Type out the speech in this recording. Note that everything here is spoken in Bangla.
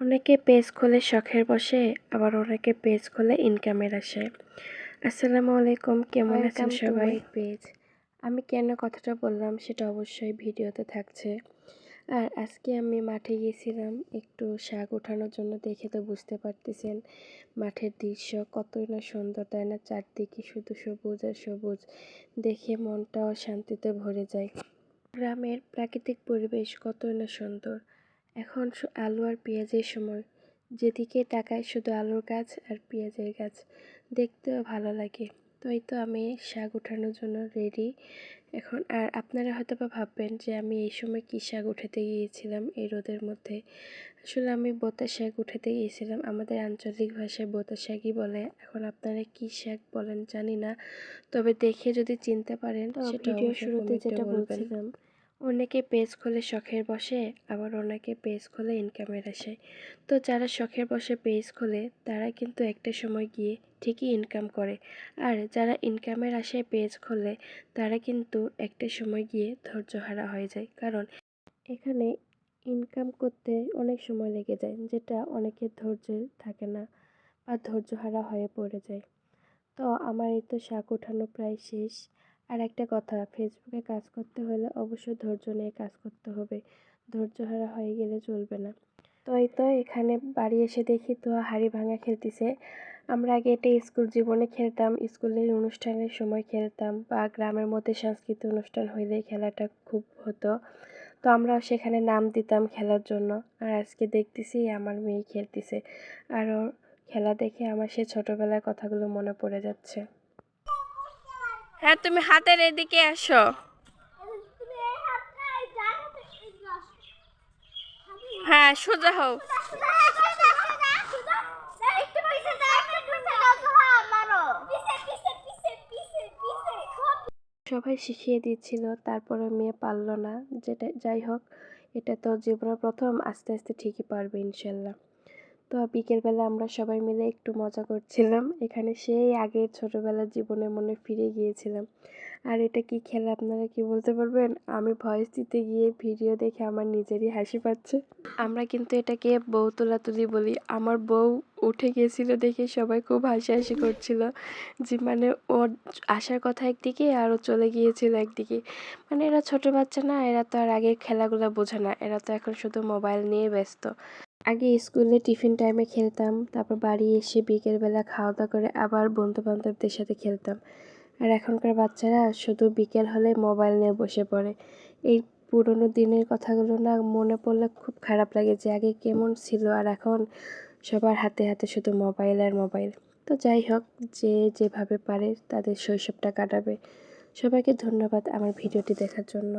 অনেকে পেজ খোলে শখের বসে আবার অনেকে পেজ খোলে ইনকামের আসে। আসসালামু আলাইকুম কেমন আছেন সবাই? পেজ আমি কেন কথাটা বললাম সেটা অবশ্যই ভিডিওতে থাকছে। আর আজকে আমি মাঠে গিয়েছিলাম একটু শাক ওঠানোর জন্য দেখে তো বুঝতে পারতেছেন মাঠের দৃশ্য কতই না সুন্দর তাই না? চারদিকে শুধু সবুজ আর সবুজ। দেখে মনটাও শান্তিতে ভরে যায়। গ্রামের প্রাকৃতিক পরিবেশ কতই না সুন্দর। এখন আলু আর পেঁয়াজের সময়। যেদিকে তাকায় শুধু আলুর গাছ আর পেঁয়াজের গাছ। দেখতেও ভালো লাগে। তো এই তো আমি শাক ওঠানোর জন্য রেডি এখন আর আপনারা হয়তো বা ভাববেন যে আমি এই সময় কী শাক উঠাতে গিয়েছিলাম এই রোদের মধ্যে। আসলে আমি বোতা শাক উঠাতে গিয়েছিলাম। আমাদের আঞ্চলিক ভাষায় বোতা শাকই বলে। এখন আপনারা কী শাক বলেন জানি না। তবে দেখে যদি চিনতে পারেন সেটা শুরুতে যেটা। বলছিলাম অনেকে পেজ খোলে শখের বসে, আবার অনেকে পেজ খোলে ইনকামের আশায়। তো যারা শখের বসে পেজ খোলে, তারা কিন্তু একটা সময় গিয়ে ঠিকই ইনকাম করে। আর যারা ইনকামের আশায় পেজ খোলে, তারা কিন্তু একটা সময় গিয়ে ধৈর্যহারা হয়ে যায়। কারণ এখানে ইনকাম করতে অনেক সময় লেগে যায়, যেটা অনেকের ধৈর্য থাকে না বা ধৈর্যহারা হয়ে পড়ে যায়। তো আমার এই তো শাক ওঠানো প্রায় শেষ। আর একটা কথা, ফেসবুকে কাজ করতে হলে অবশ্যই ধৈর্য নিয়ে কাজ করতে হবে। ধৈর্যহারা হয়ে গেলে চলবে না। তো এই তো এখানে বাড়ি এসে দেখি তো হাড়ি ভাঙা খেলতেছে। আমরা আগে এটা স্কুল জীবনে খেলতাম, স্কুলের অনুষ্ঠানের সময় খেলতাম বা গ্রামের মধ্যে সাংস্কৃতিক অনুষ্ঠান হইলে খেলাটা খুব হতো। তো আমরা সেখানে নাম দিতাম খেলার জন্য। আর আজকে দেখতেছি আমার মেয়ে খেলতেছে। আর খেলা দেখে আমার সে ছোটবেলার কথাগুলো মনে পড়ে যাচ্ছে। হ্যাঁ তুমি হাতের এদিকে আসো হ্যাঁ সোজা হও। সবাই শিখিয়ে দিচ্ছিল তারপরে মেয়ে পারল না। যেটা, যাই হোক, এটা তো জীবনের প্রথম, আস্তে আস্তে ঠিকই পারবে, ইনশাল্লাহ। তো বিকেলবেলা আমরা সবাই মিলে একটু মজা করছিলাম। এখানে সেই আগের ছোটোবেলার জীবনে মনে ফিরে গিয়েছিলাম। আর এটা কি খেলা আপনারা কি বলতে পারবেন? আমি ভয়েস দিতে গিয়ে ভিডিও দেখে আমার নিজেরই হাসি পাচ্ছে। আমরা কিন্তু এটাকে বউ তোলাতুলি বলি। আমার বউ উঠে গিয়েছিল দেখে সবাই খুব হাসাহাসি করছিল। যে মানে ওর আসার কথা একদিকে আর ও চলে গিয়েছিল একদিকে। মানে এরা ছোট বাচ্চা না, এরা তো আর আগের খেলাগুলো বোঝে না। এরা তো এখন শুধু মোবাইল নিয়ে ব্যস্ত। আগে স্কুলে টিফিন টাইমে খেলতাম, তারপর বাড়ি এসে বিকেলবেলা খাওয়া দাওয়া করে আবার বন্ধু বান্ধবদের সাথে খেলতাম। আর এখনকার বাচ্চারা শুধু বিকেল হলে মোবাইল নিয়ে বসে পড়ে। এই পুরনো দিনের কথাগুলো না মনে পড়লে খুব খারাপ লাগে যে আগে কেমন ছিল আর এখন সবার হাতে হাতে শুধু মোবাইল আর মোবাইল। তো যাই হোক, যে যেভাবে পারে তাদের শৈশবটা কাটাবে। সবাইকে ধন্যবাদ আমার ভিডিওটি দেখার জন্য।